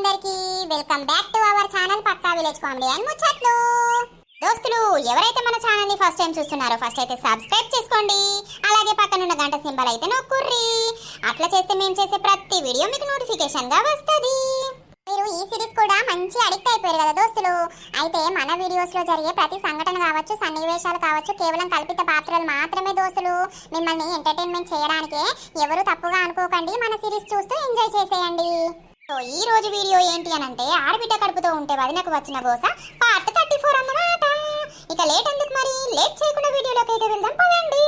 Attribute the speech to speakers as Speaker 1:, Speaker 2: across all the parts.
Speaker 1: అందరికి welcome back to our channel Pakka village comedy and ముచ్చట్లు. దోస్తులు ఎవరైతే మన ఛానల్ని ఫస్ట్ టైం చూస్తున్నారో ఫస్ట్ అయితే సబ్స్క్రైబ్ చేసుకోండి. అలాగే పక్కన ఉన్న గంట సింబల్ అయితే నొక్కుర్రి. అట్లా చేస్తే మేము చేసే ప్రతి వీడియో మీకు నోటిఫికేషన్గా వస్తుంది. మీరు ఈ సిరీస్ కూడా మంచి అడిక్ట్ అయిపోయారు కదా దోస్తులు. అయితే మన వీడియోస్లో జరిగే ప్రతి సంఘటన కావచ్చు సన్నివేశాలు కావచ్చు కేవలం కల్పిత పాత్రలు మాత్రమే దోస్తులు. మిమ్మల్ని ఎంటర్టైన్మెంట్ చేయడానికే ఎవరు తప్పుగా అనుకోకండి. మన సిరీస్ చూస్తూ ఎంజాయ్ చేసేయండి. సో ఈ రోజు వీడియో ఏంటి అని అంటే ఆడబిడ్డ కడుపుతో ఉంటే వదినకు వచ్చిన గోస పార్ట్ థర్టీ ఫోర్ అన్నమాట. ఇక లేట్ ఎందుకు మరి? లేట్ చేయకుండా వీడియోలోకి అయితే వెళ్దాం పదండి.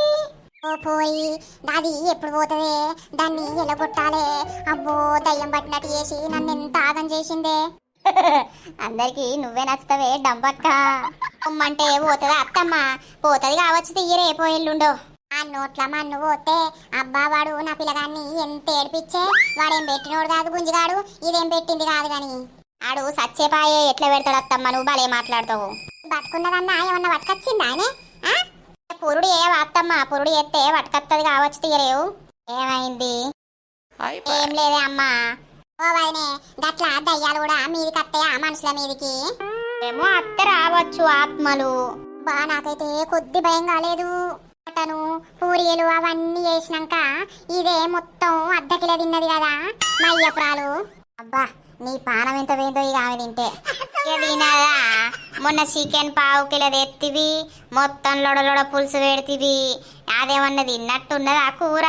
Speaker 1: ఓ పోయి అది ఎప్పుడు పోతుంది? దాన్ని ఎలగొట్టాలే అబ్బో దయ్యం పట్టినట్టు చేసి నన్ను ఎంత ఆగం చేసిందే? అందరికి నువ్వే నచ్చుతావే డంబక్క అంటే పోతుంది అత్తమ్మ. పోతుంది కావచ్చు తీయరే పోయిల్లుండో ఆ నోట్ల మన్ను పోతే అబ్బా వాడు నా పిల్లగాన్ని ఎంత ఏడిపించే వాడేం పెట్టినోడు కాదు గుంజిగాడు ఇదేం పెట్టింది కాదు గాని. ఆడు సచ్చేపాయే ఎట్లా పెడతాడు అత్తమ్మ? నువ్వు భలే మాట్లాడతావు. బతుకున్నదన్నా ఏమన్నా పట్టుకొచ్చిందా ఆయనే? ఆ? పురుడు ఏ అత్తమ్మ? పురుడు ఎత్తే పట్టుకొత్తది కావచ్చు తీయరేవు ఏమైంది? ఏం లేదే అమ్మా. ఓ వదినే గట్ల దయ్యాలు కూడా మీదికి అత్తయా మనుషుల మీదికి? ఏమో అత్త రావచ్చు ఆత్మలు. బా నాకైతే కొద్ది భయం కాలేదు. మటను పూరీలు అవన్నీ వేసినాక ఇదే మొత్తం అర్ధ కిలో తిన్నది కదా మయ్యపురాలు. అబ్బా నీ పానం ఎంత పోయిందో ఇక ఆమె తింటే. తినదా మొన్న చికెన్ పావు కిలో తెత్తివి మొత్తం లొడ లొడ పులుసు పెడితివి. అదేమన్నా తిన్నట్టున్నది ఆ కూర?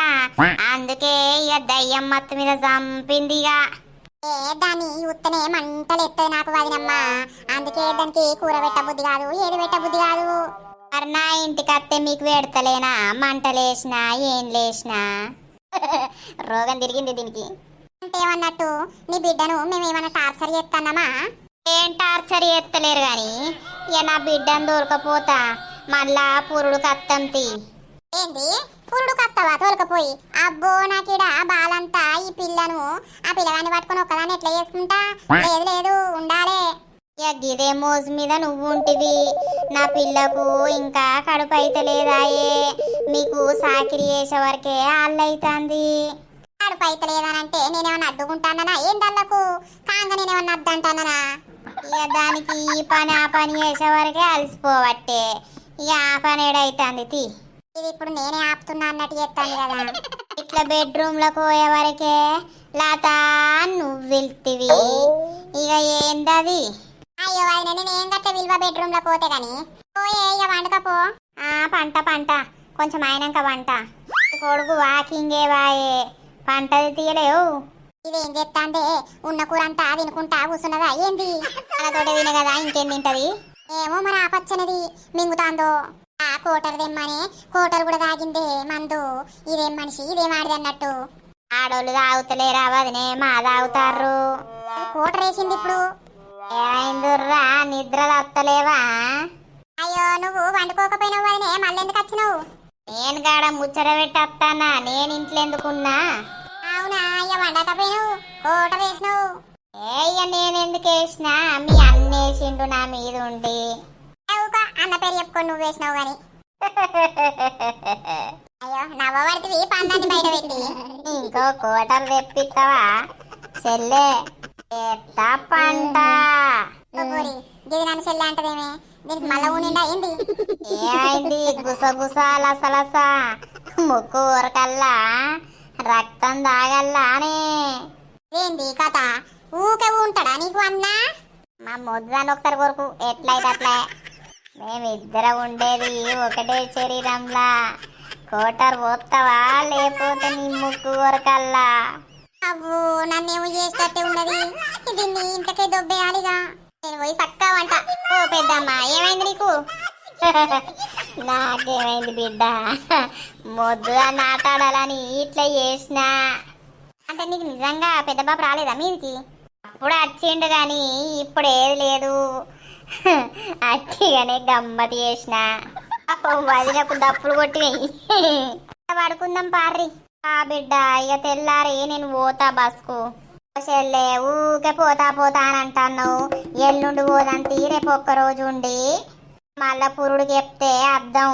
Speaker 1: అందుకే ఇక దయ్యం మత్తు మీద చంపింది ఇక ఏ దాని ఉత్తనే మంటలు ఎత్తది నాకు వదినమ్మా. అందుకే దానికి కూర పెట్ట బుద్ధి కాదు ఏది పెట్ట బుద్ధి కాదు. అరే నా ఇంటికి అత్తే మీకు వేడతలేనా మంటలేసినా ఏం లేసినా? రోగం తిరిగింది దీనికి. అంటే ఏమన్నట్టు నీ బిడ్డను మేమేమన్నా టార్చర్ చేస్తున్నామా ఏం టార్చర్ చేస్తలేరు గాని ఇక నా బిడ్డను దొరకపోతా మళ్ళా పురుడు కత్తంతి ఏంది? పురుడు కత్తవా? తోలకపోయి? అబ్బో నాకిడ బాలంతా ఈ పిల్లను ఆ పిల్లగాన్ని పట్టుకొని ఒక్కదాన్ని ఎట్లా చేసుకుంటా? లేదు లేదు ఉండాలే. ఇక గిదే మోజు మీద నువ్వు ఉంటివి నా పిల్లకు ఇంకా కడుపు అయితలేదాయే మీకు సాకిరి చేసే వరకే అల్లైతాంది. కడుపు అయితలేదనంటే నేనేమన్నా అడ్డుకుంటానా ఏం దల్లకు కాంగ నేనేమన్నా అద్దంటానా ఇక దానికి ఈ పని ఆ పని చేసే వరకే అలసిపోవట్టే. ఇక ఆ పని ఏడైతుంది తీ. ఇది ఇప్పుడు నేనే ఆపుతున్నా అన్నట్టు చెప్తాను కదా. ఇట్లా బెడ్రూమ్లో పోయే వరకే లాత నువ్వు వెళ్తీవి ఇక ఏందది? అయ్యో ఆయన నేను ఏం గట్ట విలువ బెడ్రూమ్లో పోతే గాని? పోయే ఇక వండుకపో ఆ పంట పంట. కొంచెం అయినాక వంట. కొడుకు వాకింగే వాయే. పంటది తీయలేవు. ఇదేం చెప్తాందే? ఉన్న కూర అంతా తినుకుంటా కూర్చున్నదా? ఏంది? తోటే తిన కదా ఇంకేం తింటది? ఏమో మరి ఆపచ్చనది మింగుతాందో. ఆ కోటలు తెమ్మని కోటర్ కూడా తాగిందే మందు. ఇదేం మనిషి? ఇదేం ఆడిది అన్నట్టు. ఆడోళ్ళు తాగుతలేరా వదినే మా తాగుతారు కోట వేసింది ఇప్పుడు. ఏమైందిర్రా నిద్ర తత్తలేవా అయ్యో నువ్వు వండుకోకపోయినావు వదినే మళ్ళీ ఎందుకు వచ్చినావు? నేను కాడ ముచ్చట పెట్టొస్తానా నేను ఇంట్లో ఎందుకున్నా? అవునా అయ్య వండకపోయినావు? కోటర్ వేసినావు? ఏ ఇక నేను ఎందుకు వేసినా? మీ అన్న వేసిండు నా మీద ఉండి. అన్న పేరు చెప్పుకొని నువ్వు వేసినావు గాని. అయ్యో నవ్వబడితే పందాన్ని బయట పెట్టి. ఇంకో కోటలు తెప్పిస్తావా చెల్లె పంట? గిది నన్ను చెల్లె అంటదేమే. దీనికి మళ్ళా ఊనిండా ఏంది? ఏమైంది? గుసగుస లసలస ముక్కు ఊరకల్లా రక్తం దాగల్లా అని ఏంది కథ? ఊకే ఉంటాడా నీకు అన్నా? మా ముద్దాన్ని ఒకసారి కొరకు. ఎట్లయితే అట్లా. మేమిద్దరం ఉండేది ఒకటే శరీరంలా. కోటర్ పోతావా లేకపోతే నీ ముక్కు కొరకల్లా అవ్వు నన్నేమో చేసేటట్టే ఉన్నది. దీన్ని ఇంతకే దొబ్బేయాలిగా. నేను పోయి చక్కా వంట. ఓ పెద్దమ్మ ఏమైంది నీకు? నాకేమైంది బిడ్డ. మొద్దుగా నాటాడాలని ఇట్లా చేసినా. అంటే నీకు నిజంగా పెద్ద బాబు రాలేదా మీదికి? అప్పుడు వచ్చిండు కానీ ఇప్పుడు ఏది లేదు. అట్టిగానే గమ్మతి చేసిన. వదినకు డప్పులు కొట్టినాయి. పడుకుందాం పార్రి. ఆ బిడ్డ ఇక తెల్లారి నేను పోతా బస్కు. చెల్లే ఊకే పోతా పోతా అని అంటాను ఎల్లుండి పోదంతి రేపు ఒక్క రోజు ఉండి. మళ్ళా పురుడు చెప్తే అర్థం.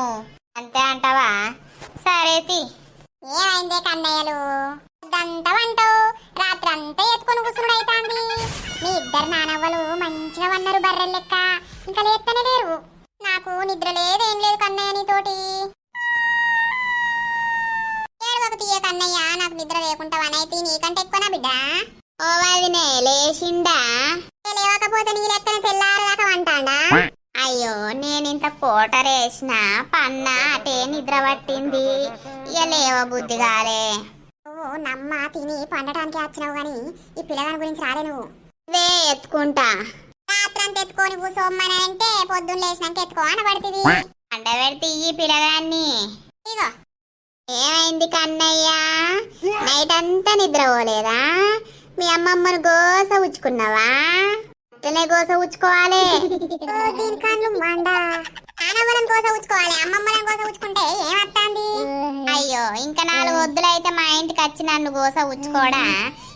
Speaker 1: అంతే అంటావా? సరే తి. ఏమైందే కన్నయ్యలు? అంతా అంటావు రాత్రి అంతా ఎత్తుకొని కూర్చుని అవుతాంది మీ పిల్లల లెక్క. ఇంకా లేస్తనే లేరు. నాకు నిద్ర లేదేం లేదు లేకుండా వనైతే నీకంటే ఎక్కువ నా బిడ్డ? ఓ వదినే లేచిండా? ఏ లేవకపోతే నీ లెక్కన తెల్లారదాకా వంటాడా? అయ్యో నేనింత కోటరేసిన పన్న అటే నిద్ర పట్టింది. ఇక లేవ బుద్ధి కాలే. నువ్వు నమ్మ తిని పండటానికి వచ్చినావు గాని ఈ పిల్లగాని గురించి రాలే నువ్వు. వే ఎత్తుకుంటా. రాత్రంతా ఎత్తుకొని కూసోమ్మని అంటే పొద్దున్న లేచినాక ఎత్తుకో అనబడుతుంది పండబెడితే ఈ పిల్లగాన్ని. ఇగో ఏమైంది కన్నయ్య? నైట్ అంతా నిద్రపోలేదా మీ అమ్మమ్మను గోస ఉచ్చుకున్నావా అట్లనే గోస ఉచ్చుకోవాలి దీని కళ్ళు మండ. నానమ్మలను గోస ఉచ్చుకోవాలి అమ్మమ్మలను గోస ఉచ్చుకుంటే ఏమత్తాంది? అయ్యో ఇంకా నాలుగు వద్దులు అయితే మా ఇంటికి వచ్చి నన్ను గోస ఉచ్చుకోడా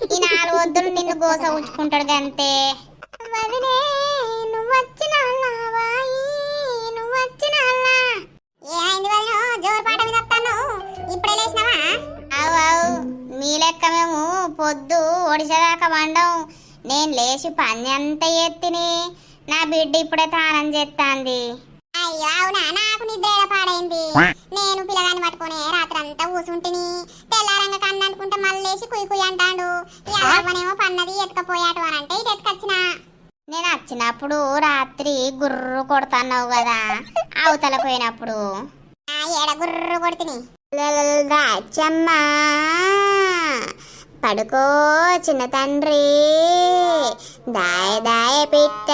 Speaker 1: ఈ నాలుగు వద్దులు నిన్ను గోస ఉచ్చుకుంటాడు గంతే వదిలే లేచి పని అంతా ఎత్తిని? నా బిడ్డ ఇప్పుడే తానం చేస్తాంది అయ్యో అవునా? నాకు నిద్ర పాడైంది? నేను పిల్లగాని పట్టుకొని రాత్రి అంతా కూసుంటిని తెల్లారంగా కన్ను అనుకుంటే మళ్ళీ లేచి కుయ్యి కుయ్యి అంటాడు. ఈ అవ్వనేమో పన్నది ఎత్తుకపోయాడు అని అంటే ఇటు ఎత్తుకొచ్చినా. నేను వచ్చినప్పుడు రాత్రి గుర్రు కొడతాన్నావు కదా అవతల పోయినప్పుడు. ఏడ గుర్రు కొడుతుని? దాచమ్మా పడుకో చిన్న తండ్రి. దాయ దాయ పిట్ట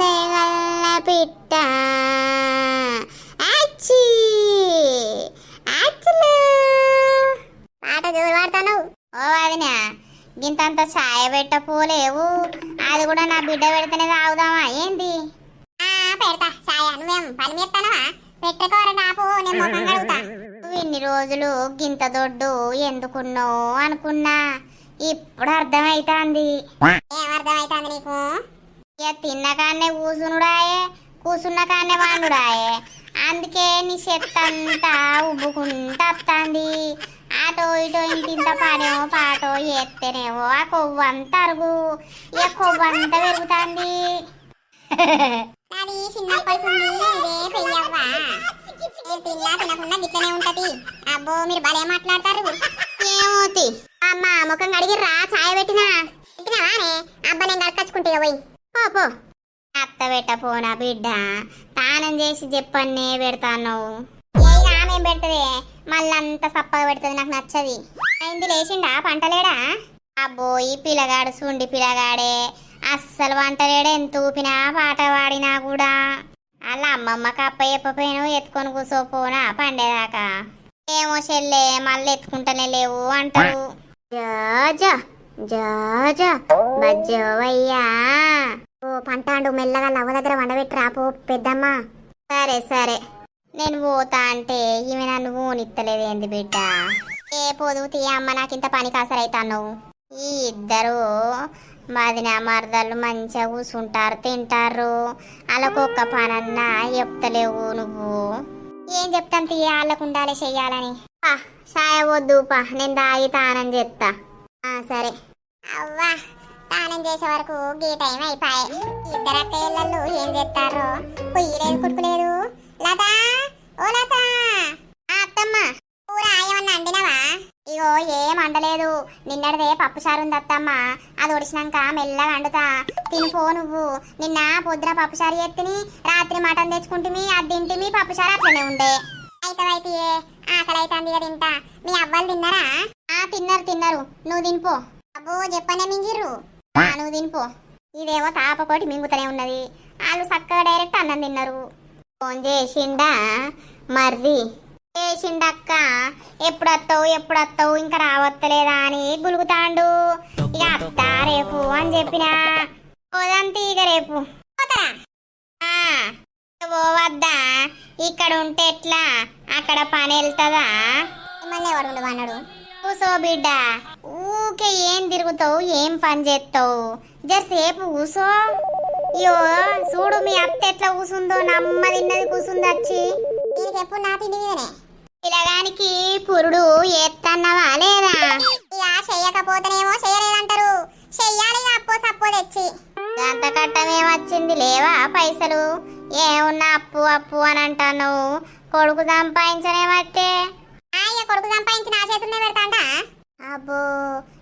Speaker 1: దయగల్ల పిట్ట. ఆచి ఆచులు. పాట జోరు పాడతాను? ఓ అదినా గింతంత ఛాయ పెట్టపోలేవు అది కూడా నా బిడ్డ పెడితేనే తాగుదామా? ఏంది? పెడతా. ఛాయ నువ్వేం పని చేస్తానవా పెట్టుకోర నాపు నేను ముఖం కడుగుతా ఇన్ని రోజులు గింత దొడ్డు ఎందుకున్నావు అనుకున్నా. ఇప్పుడు అర్థమైతాంది. ఏమర్థమైతాంది నీకు? ఇక కూసునుడాయే కూసున్న కాన్నే వానుడాయే అందుకే నీ చెత్తంతా ఉబ్బుకుంటా వస్తుంది. ఆటో ఇటో ఇంటింత ఇంత పాడేమో పాటో ఎత్తేనేమో ఆ కొవ్వు అంతా అరుగు. ఇక కొవ్వు అంతా పెరుగుతుంది. నాది చిన్నప్పటి నుండి ఇదే పెయ్యవ్వా? మీరు తిన్నా తినకుండా గిట్లనే ఉంటది? అబ్బో మీరు భలే మాట్లాడతారు. ఏమోతి? అమ్మ ముఖం కడిగి రా ఛాయ పెట్టినా. పెట్టినావానే అబ్బా నేను కడకచ్చుకుంటే పోయి. పో పో. అత్త పెట్ట పోనా బిడ్డ? తానం చేసి చెప్పన్నే పెడతాను ఏ పెడుతుంది పెడతదే? మళ్ళంతా సప్పగా పెడుతుంది నాకు నచ్చది. అయింది లేచిండా? పంటలేడా? అబ్బో ఈ పిల్లగాడు సుండి పిల్లగాడే అస్సలు వంటలేడు ఎంత ఊపినా పాట పాడినా కూడా. అలా అమ్మమ్మ కప్ప చెప్పపోయినా ఎత్తుకొని కూసోపోనా పండేదాకా. ఏమో చెల్లె మళ్ళీ ఎత్తుకుంటూనే లేవు అంటారు జాజా జాజా బజ్జోవయ్యా. ఓ పంటాండు మెల్లగా లవ్వ దగ్గర వండబెట్టి రాపో పెద్దమ్మ. సరే సరే. నేను పోతా అంటే ఈమె నన్ను ఊనిత్తలేదేంది బిడ్డ? ఏ పొదువు తీ అమ్మ నాకింత పని కాసరైతాను ఈ ఇద్దరు మాదిన మరదళ్ళు మంచిగా కూర్చుంటారు తింటారు. వాళ్ళకొక్క పనన్నా చెప్తలేవు నువ్వు. ఏం చెప్తాను తీయ వాళ్ళకు ఉండాలి చెయ్యాలని. పా సాయ వద్దు పా నేను దాగి తానం చేస్తా ఆ, సరే. అవ్వా తానం చేసే వరకు గీ టైం అయిపోయాయి ఇద్దరు అక్కయ్యలు ఏం చేస్తారో పొయ్యి లేదు కుట్టుకులేదు లతా ఓ లతా ఆ, అత్తమ్మ కూర ఏమన్నా అండినవా ఇగో వండలేదు నిన్నడిదే నిన్నటిదే పప్పు చారు ఉంది అత్తమ్మ. అది ఒడిచినాక మెల్లగా వండుతా. తినిపో నువ్వు. నిన్న పొద్దున పప్పు చారు ఎత్తిని రాత్రి మటన్ తెచ్చుకుంటుమి అది తింటిమి పప్పు చారు అట్లనే ఉండే. అయితే అయితే ఆకలి అవుతుంది కదా తింటా. మీ అవ్వలు తిన్నారా? ఆ తిన్నారు తిన్నారు. నువ్వు తినిపో అబ్బో చెప్పనే మింగిర్రు. ఆ, నువ్వు తినిపో ఇదేమో తాపకోటి మింగుతూనే ఉన్నది. వాళ్ళు చక్కగా డైరెక్ట్ అన్నం తిన్నారు. ఫోన్ చేసిండా మర్రి. వేసిండక్క ఎప్పుడు వస్తావు ఎప్పుడు వస్తావు ఇంకా రావత్తలేదా అని గులుగుతాండు. ఇక అత్తా రేపు అని చెప్పినా పోదంతి ఇక రేపు. పోతారా? పోవద్దా? ఇక్కడ ఉంటే ఎట్లా? అక్కడ పని వెళ్తుందా? మళ్ళీ ఎవరు అన్నాడు. కూసో బిడ్డ ఊకే ఏం తిరుగుతావు ఏం పని చేస్తావు? జరసేపు కూసో. అయ్యో చూడు మీ అత్త ఎట్లా కూసుందో నమ్మ తిన్నది కూసుంది వచ్చి దీనికి ఎప్పుడు నా తిండి మీదనే పిల్లగానికి పురుడు ఎత్తన్నవా లేదా? ఇక చెయ్యకపోతేనేమో చేయలేదంటారు. చెయ్యాలి అప్పో సప్పో తెచ్చి. అంత కట్టమేమొచ్చి వచ్చింది? లేవా పైసలు? ఏమున్నా అప్పు అప్పు అని అంటాను కొడుకు సంపాదించనేమట్టే ఇక కొడుకు సంపాదించిన ఆ చేతులనే పెడతాండా? అబ్బో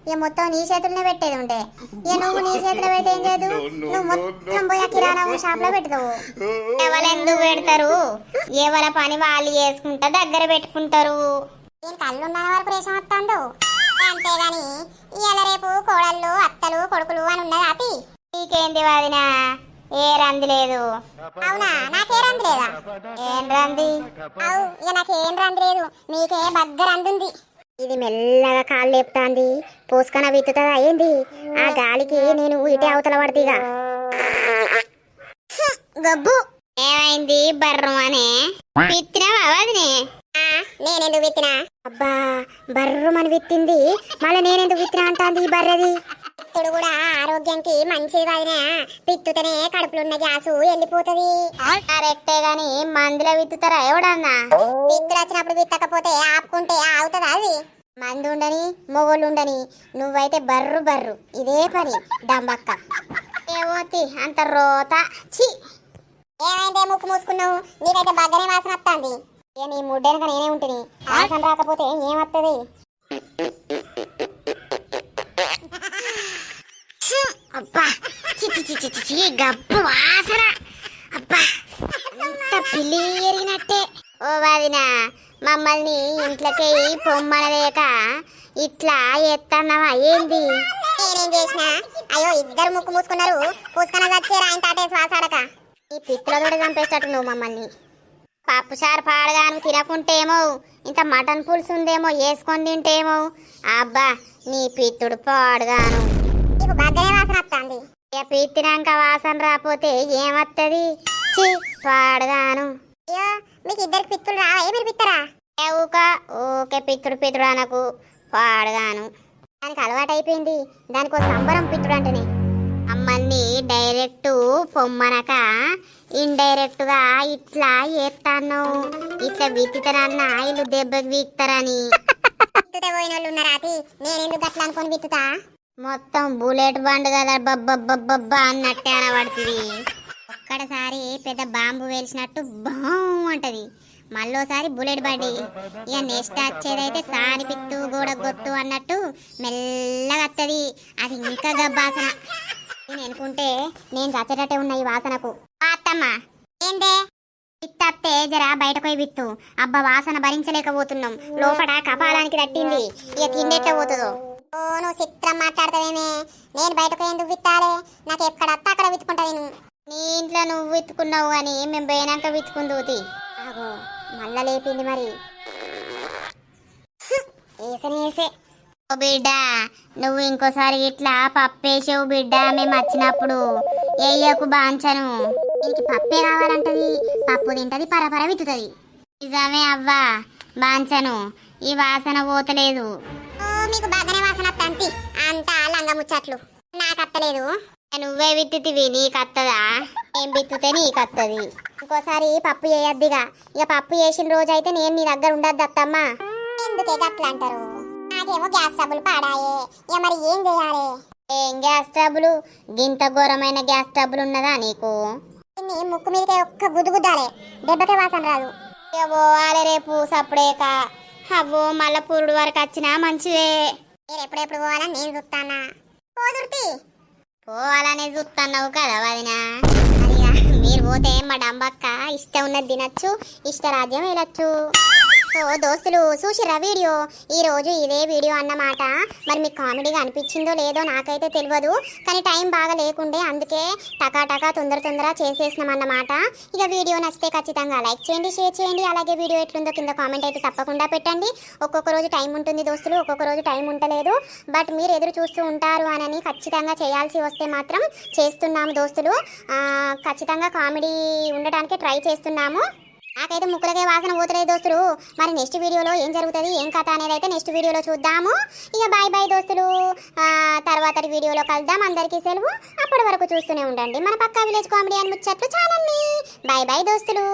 Speaker 1: ఇక మొత్తం నీ చేతులనే పెట్టేది ఉంటే ఇక నువ్వు నీ చేతిలో పెడితే ఏం చేయదు నువ్వు మొత్తం పోయి ఆ కిరాణా షాప్లో పెడతావు. ఎవరు ఎందుకు పెడతారు? ఎవరి పని వాళ్ళు చేసుకుంటా దగ్గర పెట్టుకుంటారు. నేను కళ్ళు ఉన్న వరకు రేషం వస్తాండు అంతేగాని ఇవాళ రేపు కోడళ్ళు అత్తలు కొడుకులు అని ఉన్నది అతి? నీకేంది వాదినా? ఏ రంది లేదు. అవునా? నాకే రంది లేదా? ఏం రంది? అవు ఇక నాకేం రంది లేదు. నీకే బగ్గ రంది ఇది మెల్లగా కాళ్ళు లేపుతాంది. పోసుకన విత్తుతుందా ఏంది? ఆ గాలికి నేను ఇటే అవతల పడతీగా గబ్బు. ఏమైంది బర్రం అనే? విత్తినావా వదినే? నేనెందుకు విత్తినా? అబ్బా బర్రమని విత్తింది. మళ్ళీ నేనెందుకు విత్తినా అంటాంది ఈ బర్రెది? పిత్తుడు కూడా ఆరోగ్యానికి మంచిది వదినా పిత్తుతనే కడుపులున్న గ్యాసు వెళ్ళిపోతుంది. కరెక్టే గాని మందులో విత్తుతారా ఎవడన్నా? పిత్తులు వచ్చినప్పుడు విత్తకపోతే ఆపుకుంటే ఆగుతుందా అది? మందు ఉండని మొగోళ్ళు ఉండని నువ్వైతే బర్రు బర్రు. ఇదే పని డంబక్క. ఏమోతి అంత రోత. ఛీ! ఏమైందే ముక్కు మూసుకున్నావు? నీకైతే బగ్గనే వాసన వస్తుంది. ఇక నీ ముడ్డెనక నేనే ఉంటుంది వాసన రాకపోతే ఏమత్తది? అబ్బా. చి చి చి చి చి చి, గబ్బు వాసన. అబ్బా అంత పిల్లి ఎరిగినట్టే. ఓ వాదిన మమ్మల్ని ఇంట్లోకి పొమ్మనలేక ఇట్లా ఎత్తన్నావా? ఏంది? నేనేం చేసిన? అయ్యో ఇద్దరు ముక్కు మూసుకున్నారు. పూసుకన చచ్చారు ఆయన తాటే శ్వాసాడక ఈ పిత్తులతోటి చంపేటట్టు నువ్వు మమ్మల్ని. పప్పు చారు పాడగాను తినకుంటేమో ఇంత మటన్ పులుసు ఉందేమో వేసుకొని తింటేమో. అబ్బా నీ పిత్తుడు పాడుగాను. నీకు బద్దనే వాసన వస్తుంది. ఇక పిత్తినాక వాసన రాపోతే ఏమత్తది? చి పాడుగాను అయ్యో మీకు ఇద్దరికి పిత్తులు రావా మీరు పిత్తరా? ఊక? ఊకే పిత్తుడు పిత్తుడు అనకు. పాడుగాను దానికి అలవాటు అయిపోయింది దానికి ఒక సంబరం పిత్తుడు అంటేనే అమ్మల్ని డైరెక్ట్ పొమ్మనక ఇండైరెక్ట్గా ఇట్లా ఎత్తాను ఇట్లా విత్తుతారన్న ఇల్లు దెబ్బకి వీక్తారని పోయిన వాళ్ళు ఉన్నారా నేను ఎందుకు అట్లా అనుకొని విత్తుతా? మొత్తం బుల్లెట్ బండ్ కదా బబ్బబ్బబ్బబ్బా అన్నట్టే అనబడుతుంది. ఒక్కడసారి పెద్ద బాంబు వేల్చినట్టు బాం అంటది. మళ్ళోసారి బుల్లెట్ బండి. ఇక నెక్స్ట్ వచ్చేదైతే సారి పిత్తు గోడ గొత్తు అన్నట్టు మెల్లగా వస్తుంది అది ఇంకా గబ్బాసన. నేను అనుకుంటే నేను చచ్చేటట్టే ఉన్న ఈ వాసనకు. అత్తమ్మ ఏందే? విత్తత్తే జర బయటకు పోయి విత్తు అబ్బా వాసన భరించలేకపోతున్నాం. లోపల కపాలానికి తట్టింది. ఇక తిండెట్లా పోతుందో? ఓ నువ్వు చిత్రం మాట్లాడతావేమే. నేను బయటకు ఎందుకు విత్తాలే? నాకు ఎక్కడ అత్త అక్కడ విత్తుకుంటా నేను. నీ ఇంట్లో నువ్వు విత్తుకున్నావు అని మేము పోయినాక విత్తుకుందూతి ఆగో మళ్ళా లేపింది మరి. ఓ బిడ్డ నువ్వు ఇంకోసారి ఇట్లా పప్పేసావు బిడ్డ మేము వచ్చినప్పుడు. ఏయ్యకు బాంచను. దీనికి పప్పే కావాలంటది. పప్పు తింటది పరపర విత్తుతుంది. నిజమే అవ్వా బాంచను. ఈ వాసన పోతలేదు. మీకు బాగానే ముచ్చట్లు. నాకు అత్తలేదు. నువ్వే విత్తుతివి నీకు అత్తదా? ఏం విత్తుతే నీకు అత్తది. ఇంకోసారి పప్పు చేయొద్దిగా ఇక. పప్పు చేసిన రోజు అయితే నేను నీ దగ్గర ఉండద్దు అత్తమ్మా. ఎందుకే అట్లా అంటారు? నాకేమో గ్యాస్ ట్రబుల్ పాడాయే. ఇక మరి ఏం చేయాలి? ఏం గ్యాస్ ట్రబుల్? గింత ఘోరమైన గ్యాస్ ట్రబుల్ ఉన్నదా నీకు? నీ ముక్కు మీదకే ఒక్క గుద్దుగుద్దాలే దెబ్బకే వాసన రాదు. ఇక పోవాలి రేపు సప్పుడేక. అవ్వో మళ్ళా పురుడు వరకు వచ్చినా మంచిదే. మీరు ఎప్పుడెప్పుడు పోవాలని నేను చూస్తానా పోదుర్తి పోవాలనే చూస్తున్నావు కదా వదినా. మీరు పోతే మా డంబక్క ఇష్టం ఉన్నది తినచ్చు ఇష్టరాజ్యం వెళ్ళచ్చు. సో దోస్తులు చూసిరా వీడియో? ఈ రోజు ఇదే వీడియో అన్నమాట. మరి మీకు కామెడీగా అనిపించిందో లేదో నాకైతే తెలియదు కానీ టైం బాగా లేకుండే అందుకే టకాటకా తొందర తొందర చేసేసినాం అన్నమాట. ఇక వీడియో నచ్చితే ఖచ్చితంగా లైక్ చేయండి షేర్ చేయండి. అలాగే వీడియో ఎట్లుందో కింద కామెంట్ అయితే తప్పకుండా పెట్టండి. ఒక్కొక్క రోజు టైం ఉంటుంది దోస్తులు ఒక్కొక్క రోజు టైం ఉండలేదు బట్ మీరు ఎదురు చూస్తూ ఉంటారు అని ఖచ్చితంగా చేయాల్సి వస్తే మాత్రం చేస్తున్నాము దోస్తులు. ఖచ్చితంగా కామెడీ ఉండటానికి ట్రై చేస్తున్నాము. నాకైతే ముక్కులకే వాసన పోతలేదు దోస్తులు. మరి నెక్స్ట్ వీడియోలో ఏం జరుగుతుంది ఏం కథ అనేది అయితే నెక్స్ట్ వీడియోలో చూద్దాము. ఇక బాయ్ బాయ్ దోస్తులు. ఆ, వీడియోలో కలుద్దాం. అందరికీ సెలవు. అప్పటి వరకు చూస్తూనే ఉండండి. మన పక్కా విలేజ్ కామెడీ అని ముచ్చట్లు చాలండి బాయ్ బాయ్ దోస్తులు.